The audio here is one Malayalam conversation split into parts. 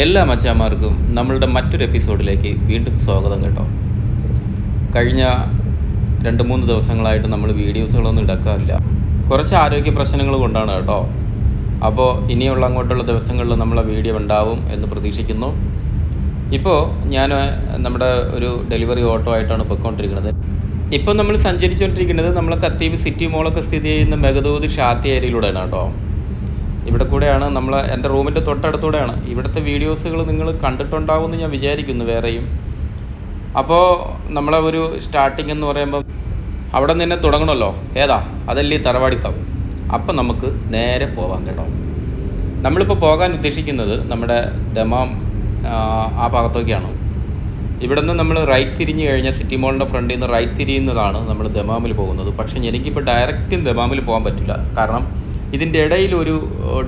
എല്ലാ മച്ചാമാർക്കും നമ്മളുടെ മറ്റൊരു എപ്പിസോഡിലേക്ക് വീണ്ടും സ്വാഗതം കേട്ടോ. കഴിഞ്ഞ രണ്ട് മൂന്ന് ദിവസങ്ങളായിട്ട് നമ്മൾ വീഡിയോസുകളൊന്നും ഇടക്കാറില്ല. കുറച്ച് ആരോഗ്യ പ്രശ്നങ്ങൾ കൊണ്ടാണ് കേട്ടോ. അപ്പോൾ ഇനിയുള്ള അങ്ങോട്ടുള്ള ദിവസങ്ങളിൽ നമ്മളെ വീഡിയോ ഉണ്ടാവും എന്ന് പ്രതീക്ഷിക്കുന്നു. ഇപ്പോൾ ഞാൻ നമ്മുടെ ഒരു ഡെലിവറി ഓട്ടോ ആയിട്ടാണ് പൊയ്ക്കൊണ്ടിരിക്കുന്നത്. ഇപ്പോൾ നമ്മൾ സഞ്ചരിച്ചുകൊണ്ടിരിക്കുന്നത് നമ്മളെ കത്തീവ് സിറ്റി മോളൊക്കെ സ്ഥിതി ചെയ്യുന്ന മെഗദൂത് ഷാത്തി ഏരിയയിലൂടെയാണ് കേട്ടോ. ഇവിടെ കൂടെയാണ് നമ്മൾ എന്റെ റൂമിന്റെ തൊട്ടടുത്തൂടെയാണ്. ഇവിടുത്തെ വീഡിയോസുകൾ നിങ്ങൾ കണ്ടിട്ടുണ്ടാവുമെന്ന് ഞാൻ വിചാരിക്കുന്നു വേറെയും. അപ്പോൾ നമ്മളെ ഒരു സ്റ്റാർട്ടിംഗ് എന്ന് പറയുമ്പോൾ അവിടെ നിന്ന് തുടങ്ങണമല്ലോ. ഏതാ? അതല്ലേ തറവാടിത്താവും തറവാടിത്തം അപ്പം നമുക്ക് നേരെ പോവാം കേട്ടോ. നമ്മളിപ്പോൾ പോകാൻ ഉദ്ദേശിക്കുന്നത് നമ്മുടെ ദമാം ആ, ഭാഗത്തൊക്കെയാണ് ഇവിടെ നിന്ന് നമ്മൾ റൈറ്റ് തിരിഞ്ഞു കഴിഞ്ഞാൽ സിറ്റി മോളിന്റെ ഫ്രണ്ടിൽ നിന്ന് റൈറ്റ് തിരിയുന്നതാണ് നമ്മൾ ദമാമിൽ പോകുന്നത്. പക്ഷേ എനിക്കിപ്പോൾ ഡയറക്റ്റ് ദമാമിൽ പോകാൻ പറ്റില്ല. കാരണം ഇതിന്റെ ഇടയിൽ ഒരു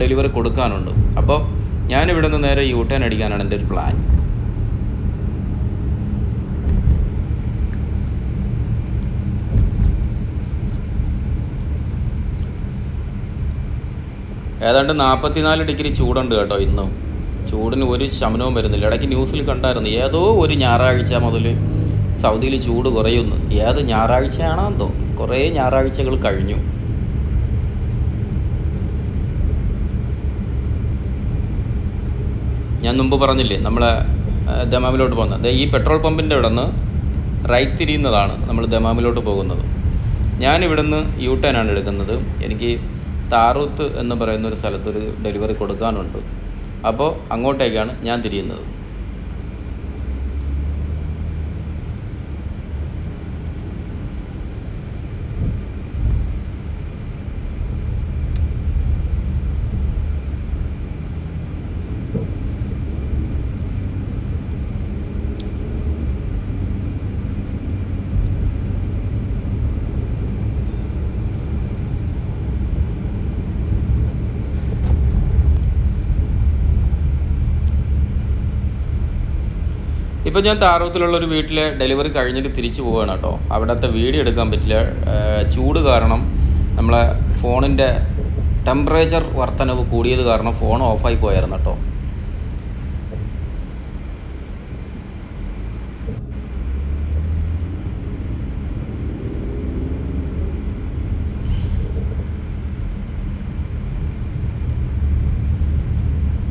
ഡെലിവറി കൊടുക്കാനുണ്ട്. അപ്പോൾ ഞാനിവിടെ നിന്ന് നേരെ യു ടേൺ അടിക്കാനാണ് എന്റെ ഒരു പ്ലാൻ. ഏതാണ്ട് നാൽപ്പത്തിനാല് ഡിഗ്രി ചൂടുണ്ട് കേട്ടോ ഇന്നും. ചൂടിന് ഒരു ശമനവും വരുന്നില്ല. ഇടയ്ക്ക് ന്യൂസിൽ കണ്ടായിരുന്നു ഏതോ ഒരു ഞായറാഴ്ച മുതൽ സൗദിയിൽ ചൂട് കുറയുന്നു. ഏത് ഞായറാഴ്ചയാണോ എന്തോ കുറേ ഞായറാഴ്ചകൾ കഴിഞ്ഞു. ഞാൻ മുമ്പ് പറഞ്ഞില്ലേ നമ്മൾ ദമാമിലോട്ട് പോകുന്നത് ഈ പെട്രോൾ പമ്പിന്റെ ഇവിടെ നിന്ന് റൈറ്റ് തിരിയുന്നതാണ് നമ്മൾ ദമാമിലോട്ട് പോകുന്നത്. ഞാനിവിടുന്ന് യു ആണ് എടുക്കുന്നത്. എനിക്ക് താറൂത്ത് എന്ന് പറയുന്ന ഒരു സ്ഥലത്തൊരു ഡെലിവറി കൊടുക്കാനുണ്ട്. അപ്പോൾ അങ്ങോട്ടേക്കാണ് ഞാൻ തിരിയുന്നത്. ഇപ്പോൾ ഞാൻ താറൂത്തിലുള്ള ഒരു വീട്ടിൽ ഡെലിവറി കഴിഞ്ഞിട്ട് തിരിച്ചു പോവുകയാണ് കേട്ടോ. അവിടുത്തെ വീഡിയോ എടുക്കാൻ പറ്റില്ല. ചൂട് കാരണം നമ്മളെ ഫോണിന്റെ ടെമ്പറേച്ചർ വർധനവ് കൂടിയത് കാരണം ഫോൺ ഓഫായി പോയായിരുന്നു കേട്ടോ.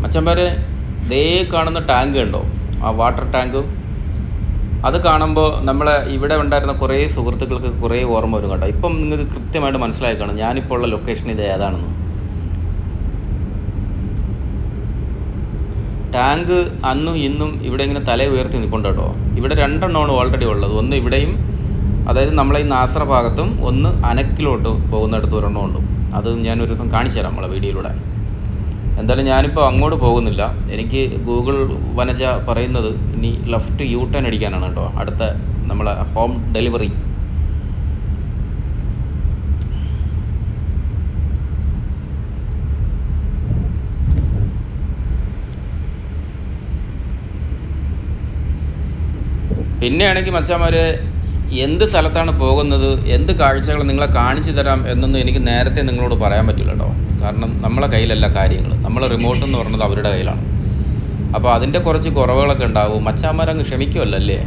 മച്ചന്മാരെ ദേ കാണുന്ന ടാങ്ക് ഉണ്ടോ ആ വാട്ടർ ടാങ്കും. അത് കാണുമ്പോൾ നമ്മളെ ഇവിടെ ഉണ്ടായിരുന്ന കുറേ സുഹൃത്തുക്കൾക്ക് കുറേ ഓർമ്മ വരും കേട്ടോ. ഇപ്പം നിങ്ങൾക്ക് കൃത്യമായിട്ട് മനസ്സിലായി കാണും ഞാനിപ്പോൾ ഉള്ള ലൊക്കേഷൻ ഇത് ഏതാണെന്ന്. ടാങ്ക് അന്നും ഇന്നും ഇവിടെ ഇങ്ങനെ തല ഉയർത്തി നിൽപ്പുണ്ട് കേട്ടോ. ഇവിടെ രണ്ടെണ്ണമാണ് ഓൾറെഡി ഉള്ളത്. ഒന്ന് ഇവിടെയും അതായത് നമ്മളെ ഈ നാസറ ഭാഗത്തും ഒന്ന് അനക്കിലോട്ട് പോകുന്നിടത്ത് ഒരെണ്ണം ഉണ്ട് അത് ഞാനൊരു ദിവസം കാണിച്ചു തരാം നമ്മളെ വീഡിയോയിലൂടെ. എന്തായാലും ഞാനിപ്പോൾ അങ്ങോട്ട് പോകുന്നില്ല. എനിക്ക് ഗൂഗിൾ വനജ പറയുന്നത് ഇനി ലെഫ്റ്റ് യു ടേൺ അടിക്കാനാണ് കേട്ടോ. അടുത്ത നമ്മളെ ഹോം ഡെലിവറി. പിന്നെയാണെങ്കിൽ മച്ചാമാരെ എന്ത് സ്ഥലത്താണ് പോകുന്നത്? എന്ത് കാഴ്ചകൾ നിങ്ങളെ കാണിച്ചു തരാം എന്നൊന്നും എനിക്ക് നേരത്തെ നിങ്ങളോട് പറയാൻ പറ്റില്ല കേട്ടോ. കാരണം നമ്മളെ കയ്യിലല്ല കാര്യങ്ങൾ നമ്മൾ റിമോട്ട് എന്ന് പറയുന്നത് അവരുടെ കയ്യിലാണ്. അപ്പോൾ അതിന്റെ കുറച്ച് കുറവുകളൊക്കെ ഉണ്ടാവും. മച്ചാമാരങ്ങ് ക്ഷമിക്കുമല്ലോ അല്ലേ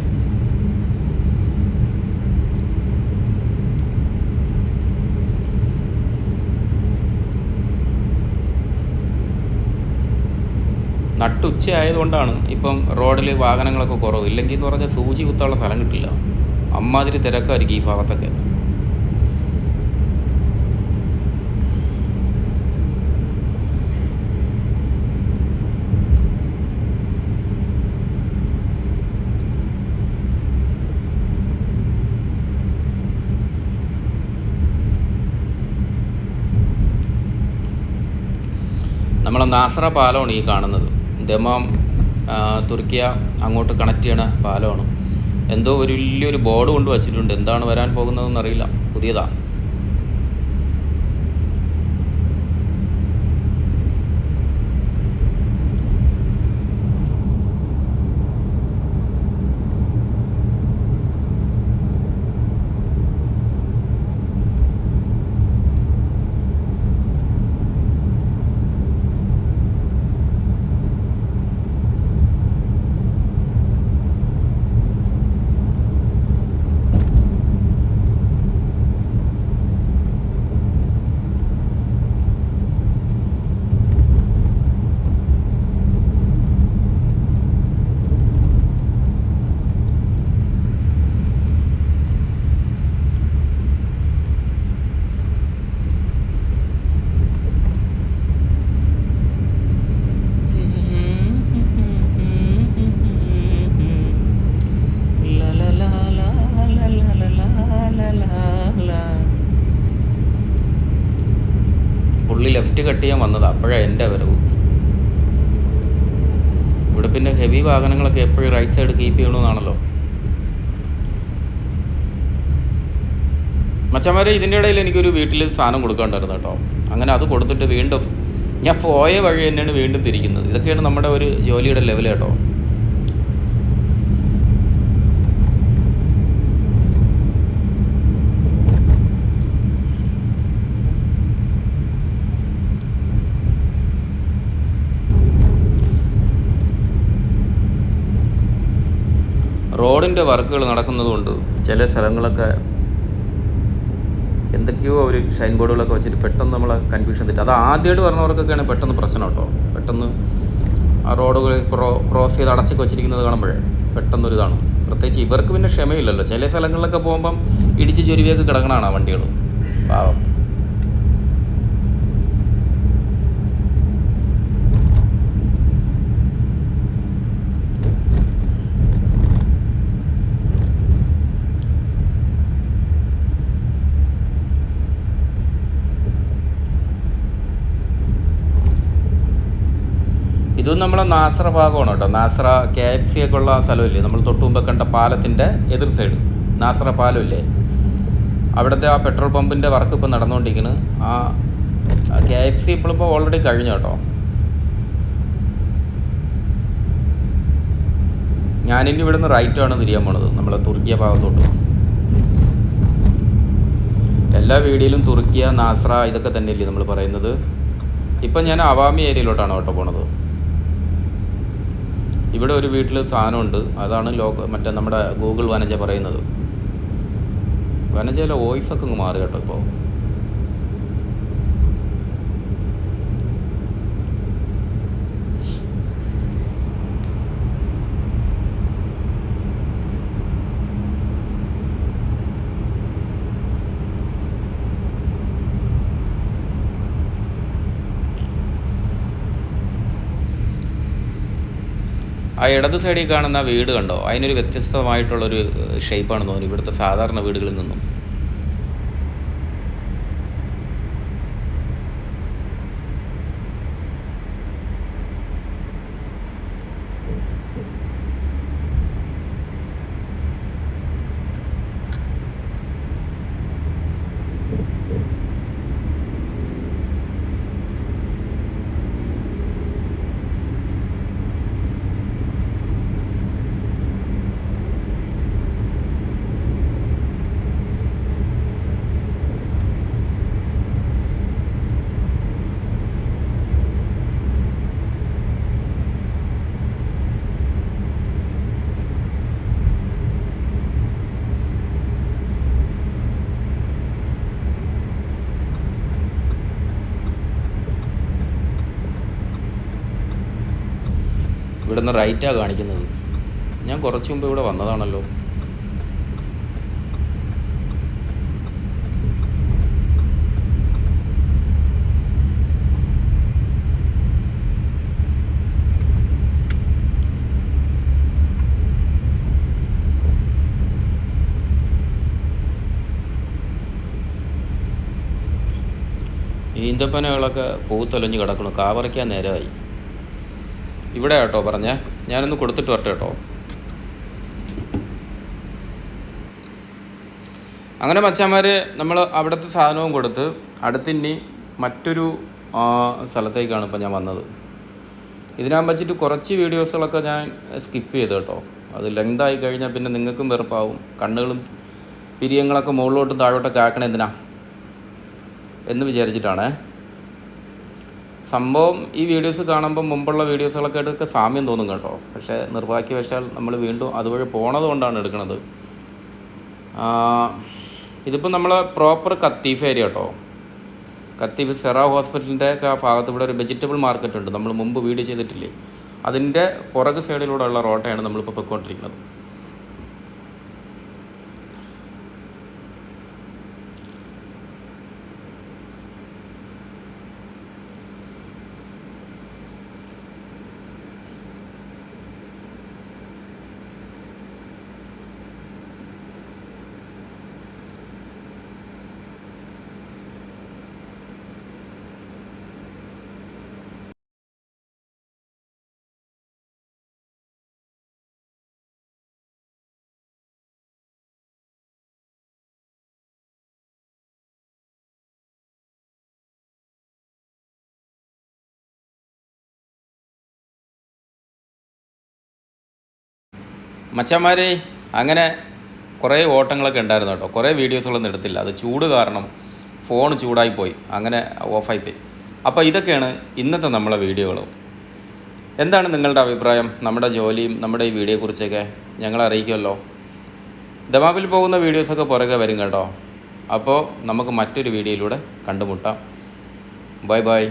നട്ടുച്ച ആയതുകൊണ്ടാണ് ഇപ്പം റോഡിൽ വാഹനങ്ങളൊക്കെ കുറവ്. ഇല്ലെങ്കിൽ എന്ന് പറഞ്ഞാൽ സൂചി കുത്താനുള്ള സ്ഥലം കിട്ടില്ല. അമ്മാതിരി തിരക്കായിരിക്കും ഈ ഭാഗത്തൊക്കെ നമ്മളെ നാസറ പാലമാണ് ഈ കാണുന്നത്. ദമാം തുർക്കിയ അങ്ങോട്ട് കണക്ട് ചെയ്യണ പാലമാണ്. എന്തോ ഒരു വലിയൊരു ബോർഡ് കൊണ്ട് വച്ചിട്ടുണ്ട്. എന്താണ് വരാൻ പോകുന്നതെന്ന് അറിയില്ല. പുതിയതാ. പുള്ളി ലെഫ്റ്റ് കട്ട് ചെയ്യാൻ വന്നത്. അപ്പോഴാണ് എന്റെ വരവ്. ഇവിടെ പിന്നെ ഹെവി വാഹനങ്ങളൊക്കെ എപ്പോഴും റൈറ്റ് സൈഡ് കീപ്പ് ചെയ്യണമെന്നാണല്ലോ മച്ചന്മാരെ ഇതിന്റെ ഇടയിൽ എനിക്കൊരു വീട്ടിൽ സാധനം കൊടുക്കാണ്ടായിരുന്നു കേട്ടോ. അങ്ങനെ അത് കൊടുത്തിട്ട് വീണ്ടും ഞാൻ പോയ വഴി തന്നെയാണ് വീണ്ടും തിരിക്കുന്നത്. ഇതൊക്കെയാണ് നമ്മുടെ ഒരു ജോലിയുടെ ലെവൽ കേട്ടോ. റോഡിന്റെ വർക്കുകൾ നടക്കുന്നതുകൊണ്ട് ചില സ്ഥലങ്ങളൊക്കെ എന്തൊക്കെയോ അവർ ഷൈൻ ബോർഡുകളൊക്കെ വെച്ചിട്ട് പെട്ടെന്ന് നമ്മളെ കൺഫ്യൂഷൻ തെറ്റും. അത് ആദ്യമായിട്ട് പറഞ്ഞവർക്കൊക്കെയാണ് പെട്ടെന്ന് പ്രശ്നം കേട്ടോ. പെട്ടെന്ന് ആ റോഡുകൾ ക്രോ ക്രോസ് ചെയ്ത് അടച്ചൊക്കെ വെച്ചിരിക്കുന്നത് കാണുമ്പോഴേ പെട്ടെന്നൊരിതാണ് പ്രത്യേകിച്ച് ഇവർക്ക് പിന്നെ ക്ഷമയില്ലല്ലോ. ചില സ്ഥലങ്ങളിലൊക്കെ പോകുമ്പം ഇടിച്ച് ചൊരുവിയൊക്കെ ആ വണ്ടികൾ. പാവം ഇതും നമ്മളെ നാസ്ര ഭാഗമാണ് കേട്ടോ. നാസ്ര കെ എഫ് സി ഒക്കെ ഉള്ള സ്ഥലമില്ലേ? നമ്മൾ തൊട്ട് മുമ്പ് കണ്ട പാലത്തിന്റെ എതിർ സൈഡ് നാസ്ര പാലമില്ലേ? അവിടുത്തെ ആ പെട്രോൾ പമ്പിന്റെ വർക്ക് ഇപ്പോൾ നടന്നുകൊണ്ടിരിക്കുന്നു ആ കെ എഫ് സി ഇപ്പോഴിപ്പോൾ ഓൾറെഡി കഴിഞ്ഞു കേട്ടോ. ഞാനിനി ഇവിടുന്ന് റൈറ്റാണ് തിരിയാൻ പോണത്. നമ്മളെ തുർക്കിയ ഭാഗത്തോട്ട്. എല്ലാ വീഡിയോയിലും തുർക്കിയ നാസ്ര ഇതൊക്കെ തന്നെയല്ലേ നമ്മൾ പറയുന്നത്? ഇപ്പം ഞാൻ അവാമി ഏരിയയിലോട്ടാണ് കേട്ടോ പോണത്. ഇവിടെ ഒരു വീട്ടിൽ സാധനമുണ്ട്. അതാണ് ലോക മറ്റേ നമ്മുടെ ഗൂഗിൾ വനജ പറയുന്നത്. വനജയിലെ വോയിസൊക്കെ അങ്ങ് മാറി കേട്ടോ ഇപ്പോൾ ആ ഇടത് സൈഡിൽ കാണുന്ന വീട് കണ്ടോ? അതിനൊരു വ്യത്യസ്തമായിട്ടുള്ളൊരു ഷേപ്പാണ് തോന്നുന്നു. ഇവിടുത്തെ സാധാരണ വീടുകളിൽ നിന്നും. ഇവിടുന്ന് റൈറ്റാണ് കാണിക്കുന്നത്. ഞാൻ കുറച്ച് മുമ്പ് ഇവിടെ വന്നതാണല്ലോ. ഈന്തപ്പനകളൊക്കെ പൂത്തൊലഞ്ഞ് കിടക്കണം കാവറയ്ക്കാൻ നേരമായി. ഇവിടെ കേട്ടോ പറഞ്ഞേ. ഞാനൊന്ന് കൊടുത്തിട്ട് വരട്ടെ കേട്ടോ. അങ്ങനെ മച്ചാന്മാർ നമ്മൾ അവിടുത്തെ സാധനവും കൊടുത്ത് അടുത്തിനി മറ്റൊരു സ്ഥലത്തേക്കാണ് ഇപ്പോൾ ഞാൻ വന്നത്. ഇതിനാൻ വെച്ചിട്ട് കുറച്ച് വീഡിയോസുകളൊക്കെ ഞാൻ സ്കിപ്പ് ചെയ്ത് കേട്ടോ. അത് ലെങ്തായി കഴിഞ്ഞാൽ പിന്നെ നിങ്ങൾക്കും വെറുപ്പാവും. കണ്ണുകളും പിരിയങ്ങളൊക്കെ മുകളിലോട്ടും താഴോട്ടൊക്കെ ആക്കണേ എന്തിനാ? എന്ന് വിചാരിച്ചിട്ടാണേ. സംഭവം ഈ വീഡിയോസ് കാണുമ്പോൾ മുമ്പുള്ള വീഡിയോസുകളൊക്കെ ആയിട്ടൊക്കെ സാമ്യം തോന്നും കേട്ടോ. പക്ഷേ നിർഭാഗ്യവശാൽ നമ്മൾ വീണ്ടും അതുവഴി പോണത് കൊണ്ടാണ് എടുക്കുന്നത് ഇതിപ്പോൾ നമ്മൾ പ്രോപ്പർ കത്തീഫ് ഏരിയ കേട്ടോ. കത്തീഫ് സെറ ഹോസ്പിറ്റലിന്റെ ഒക്കെ ആ ഭാഗത്ത് ഇവിടെ ഒരു വെജിറ്റബിൾ മാർക്കറ്റ് ഉണ്ട് നമ്മൾ മുമ്പ് വീഡിയോ ചെയ്തിട്ടില്ലേ? അതിന്റെ പുറക് സൈഡിലൂടെയുള്ള റോട്ടയാണ് നമ്മളിപ്പോൾ പൊയ്ക്കൊണ്ടിരിക്കുന്നത്. മച്ചന്മാരെ അങ്ങനെ കുറേ ഓട്ടങ്ങളൊക്കെ ഉണ്ടായിരുന്നു കേട്ടോ. കുറേ വീഡിയോസുകളൊന്നും എടുത്തില്ല. അത് ചൂട് കാരണം ഫോൺ ചൂടായിപ്പോയി. അങ്ങനെ ഓഫായിപ്പോയി. പോയി അപ്പോൾ ഇതൊക്കെയാണ് ഇന്നത്തെ നമ്മളെ വീഡിയോകൾ എന്താണ് നിങ്ങളുടെ അഭിപ്രായം? നമ്മുടെ ജോലിയും നമ്മുടെ ഈ വീഡിയോയെക്കുറിച്ചൊക്കെ ഞങ്ങളെ അറിയിക്കുമല്ലോ. ദമാബിൽ പോകുന്ന വീഡിയോസൊക്കെ പുറകെ വരും കേട്ടോ. അപ്പോൾ നമുക്ക് മറ്റൊരു വീഡിയോയിലൂടെ കണ്ടുമുട്ടാം. Bye bye.